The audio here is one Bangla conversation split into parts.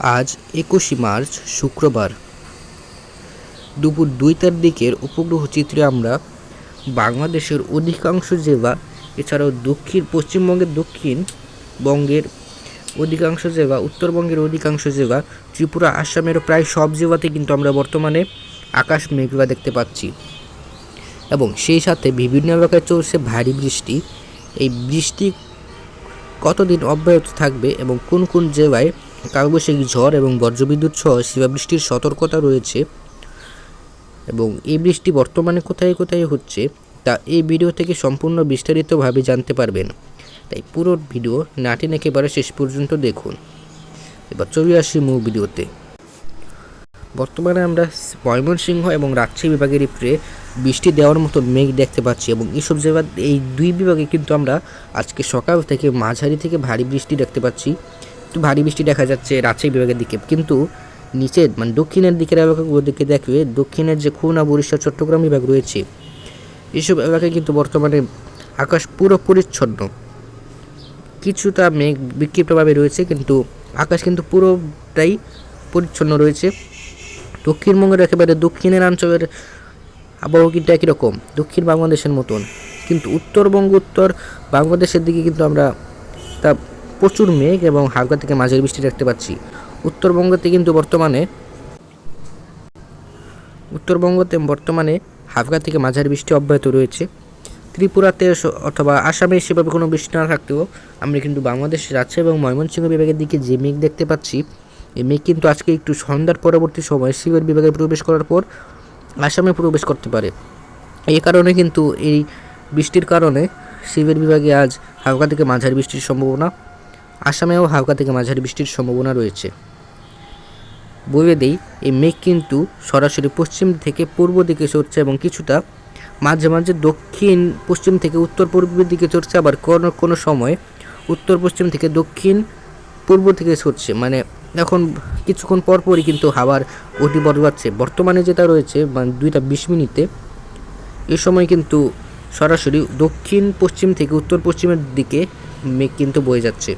আজ একুশে মার্চ, শুক্রবার। দুপুর দুইটার দিকের উপগ্রহ চিত্রে আমরা বাংলাদেশের অধিকাংশ জেলা, এছাড়াও দক্ষিণ, পশ্চিমবঙ্গের দক্ষিণ বঙ্গের অধিকাংশ জেলা, উত্তরবঙ্গের অধিকাংশ জেলা, ত্রিপুরা, আসামের প্রায় সব জেলাতে কিন্তু আমরা বর্তমানে আকাশ মেঘলা দেখতে পাচ্ছি। এবং সেই সাথে বিভিন্ন এলাকায় চলছে ভারী বৃষ্টি। এই বৃষ্টি কতদিন অব্যাহত থাকবে এবং কোন কোন জেলায় কালবৈশাখী ঝড় এবং বজ্রবিদ্যুৎ সহ শিলাবৃষ্টির সতর্কতা রয়েছে এবং এই বৃষ্টি বর্তমানে কোথায় কোথায় হচ্ছে, তা এই ভিডিও থেকে সম্পূর্ণ বিস্তারিতভাবে জানতে পারবেন। তাই পুরো ভিডিও নাটিন একেবারে শেষ পর্যন্ত দেখুন। এবার চলে আসি মূল ভিডিওতে। বর্তমানে আমরা ময়মনসিংহ এবং রাজশাহী বিভাগের উপরে বৃষ্টি দেওয়ার মতো মেঘ দেখতে পাচ্ছি এবং এইসব জায়গা এই দুই বিভাগে কিন্তু আমরা আজকে সকাল থেকে মাঝারি থেকে ভারী বৃষ্টি দেখতে পাচ্ছি। একটু ভারী বৃষ্টি দেখা যাচ্ছে রাজশাহী বিভাগের দিকে। কিন্তু নিচে মানে দক্ষিণের দিকের এলাকাগুলোর দিকে দেখবে, দক্ষিণের যে খুলনা, বরিশাল, চট্টগ্রাম বিভাগ রয়েছে এইসব এলাকায় কিন্তু বর্তমানে আকাশ পুরো পরিচ্ছন্ন। কিছুটা মেঘ বিক্ষিপ্তভাবে রয়েছে, কিন্তু আকাশ কিন্তু পুরোটাই পরিচ্ছন্ন রয়েছে। দক্ষিণবঙ্গের একেবারে দক্ষিণের অঞ্চলের আবহাওয়া কিন্তু একই রকম, দক্ষিণ বাংলাদেশের মতন। কিন্তু উত্তরবঙ্গ উত্তর বাংলাদেশের দিকে কিন্তু আমরা তা প্রচুর মেঘ এবং হালকা থেকে মাঝের বৃষ্টি দেখতে পাচ্ছি। উত্তরবঙ্গতে কিন্তু বর্তমানে উত্তরবঙ্গতে বর্তমানে হালকা থেকে মাঝারি বৃষ্টি অব্যাহত রয়েছে। ত্রিপুরাতে অথবা আসামে সেভাবে কোনো বৃষ্টি না থাকতেও আমরা কিন্তু বাংলাদেশ, রাজ্য এবং ময়মনসিংহ বিভাগের দিকে যে মেঘ দেখতে পাচ্ছি, এই মেঘ কিন্তু আজকে একটু সন্ধ্যার পরবর্তী সময় শিবের বিভাগে প্রবেশ করার পর আসামে প্রবেশ করতে পারে। এই কারণে কিন্তু এই বৃষ্টির কারণে শিবের বিভাগে আজ হালকা থেকে মাঝারি বৃষ্টির সম্ভাবনা আসামেও হালকা থেকে মাঝারি বৃষ্টির সম্ভাবনা রয়েছে। বলে দেই এই মেঘ কিন্তু সরাসরি পশ্চিম থেকে পূর্ব দিকে চড়ছে এবং কিছুটা মাঝে মাঝে দক্ষিণ, পশ্চিম থেকে উত্তর পূর্বের দিকে চড়ছে আবার কোনো কোনো সময় উত্তর, পশ্চিম থেকে দক্ষিণ পূর্ব থেকে ছড়ছে মানে এখন কিছুক্ষণ পরপরই কিন্তু হাওয়ার গতি বদলাচ্ছে বর্তমানে যেটা রয়েছে মানে দুইটা বিশ মিনিটে এ সময় কিন্তু সরাসরি দক্ষিণ, পশ্চিম থেকে উত্তর, পশ্চিমের দিকে মেঘ কিন্তু বয়ে যাচ্ছে।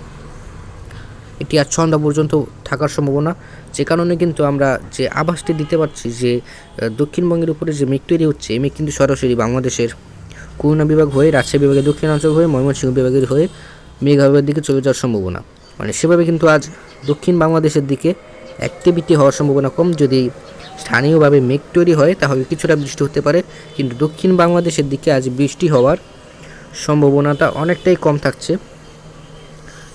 এটি আজ সন্ধ্যা পর্যন্ত থাকার সম্ভাবনা। যে কারণে কিন্তু আমরা যে আভাসটি দিতে পারছি যে দক্ষিণবঙ্গের উপরে যে মেঘ তৈরি হচ্ছে এই মেঘ কিন্তু সরাসরি বাংলাদেশের খুলনা বিভাগ হয়ে, রাজশাহী বিভাগের দক্ষিণাঞ্চল হয়ে, ময়মনসিংহ বিভাগের হয়ে মেঘালয়ের দিকে চলে যাওয়ার সম্ভাবনা। মানে সেভাবে কিন্তু আজ দক্ষিণ বাংলাদেশের দিকে অ্যাক্টিভিটি হওয়ার সম্ভাবনা কম। যদি স্থানীয়ভাবে মেঘ তৈরি হয়, তাহলে কিছুটা বৃষ্টি হতে পারে। কিন্তু দক্ষিণ বাংলাদেশের দিকে আজ বৃষ্টি হওয়ার সম্ভাবনাটা অনেকটাই কম থাকছে।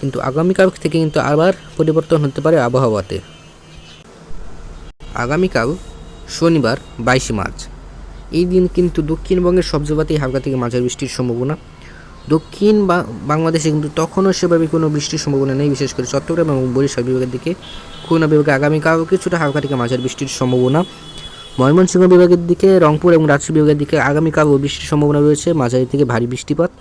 কিন্তু আগামীকাল থেকে কিন্তু আবার পরিবর্তন হতে পারে আবহাওয়াতে। আগামীকাল শনিবার বাইশে মার্চ। এই দিন কিন্তু দক্ষিণবঙ্গের সব হালকা থেকে মাঝারি বৃষ্টির সম্ভাবনা। দক্ষিণ বাংলাদেশে কিন্তু তখনও সেভাবে কোনো বৃষ্টির সম্ভাবনা নেই, বিশেষ করে চট্টগ্রাম এবং বরিশাল বিভাগের দিকে। খুলনা বিভাগে আগামীকাল কিছুটা হালকা থেকে মাঝারি বৃষ্টির সম্ভাবনা। ময়মনসিংহ বিভাগের দিকে, রংপুর এবং রাজশাহী বিভাগের দিকে আগামীকাল বৃষ্টির সম্ভাবনা রয়েছে, মাঝারি থেকে ভারী বৃষ্টিপাত।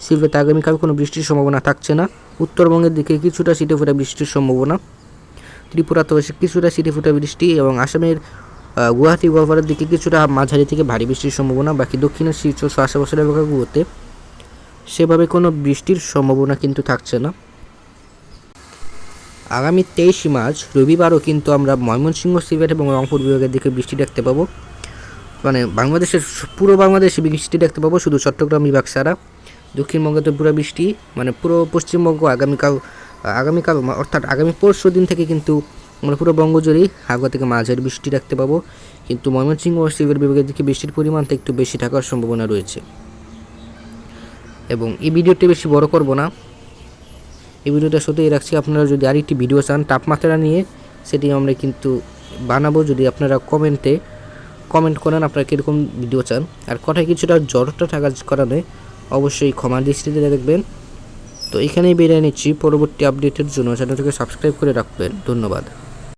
সিলেটে আগামীকাল কোনো বৃষ্টির সম্ভাবনা থাকছে না। উত্তরবঙ্গের দিকে কিছুটা সিটে ফোটা বৃষ্টির সম্ভাবনা। ত্রিপুরাতে হচ্ছে কিছুটা সিটে ফোটা বৃষ্টি এবং আসামের গুয়াহাটি গোয়ালপাড়ার দিকে কিছুটা মাঝারি থেকে ভারী বৃষ্টির সম্ভাবনা, বাকি দক্ষিণের শীর্ষ আশেপাশের এলাকাগুলোতে সেভাবে কোনো বৃষ্টির সম্ভাবনা কিন্তু থাকছে না। আগামী তেইশে মার্চ, রবিবারও কিন্তু আমরা ময়মনসিংহ, সিলেট এবং রংপুর বিভাগের দিকে বৃষ্টি দেখতে পাবো। মানে বাংলাদেশের, পুরো বাংলাদেশে বৃষ্টি দেখতে পাবো, শুধু চট্টগ্রাম বিভাগ ছাড়া। দক্ষিণবঙ্গে তো পুরো বৃষ্টি মানে পুরো পশ্চিমবঙ্গ আগামীকাল আগামীকাল অর্থাৎ আগামী পরশু দিন থেকে কিন্তু আমরা পুরো বঙ্গ জুড়েই হালকা থেকে মাঝারি বৃষ্টি রাখতে পাবো। কিন্তু ময়মনসিংহ ও সিলেট বিভাগের দিকে বৃষ্টির পরিমাণটা একটু বেশি থাকার সম্ভাবনা রয়েছে। এবং এই ভিডিওটি বেশি বড় করব না। এই ভিডিওটা সত্যিই রাখছি, আপনারা যদি আরেকটি ভিডিও চান তাপমাত্রা নিয়ে, সেটি আমরা কিন্তু বানাবো। যদি আপনারা কমেন্টে কমেন্ট করেন আপনারা কীরকম ভিডিও চান। আর কথায় কিছুটা জড়টা থাকার কারণে অবশ্যই ক্ষমা দৃষ্টিতে দেখবেন। তো এখানেই বেরিয়ে নিচ্ছি। পরবর্তী আপডেটের জন্য চ্যানেলটিকে সাবস্ক্রাইব করে রাখবেন। ধন্যবাদ।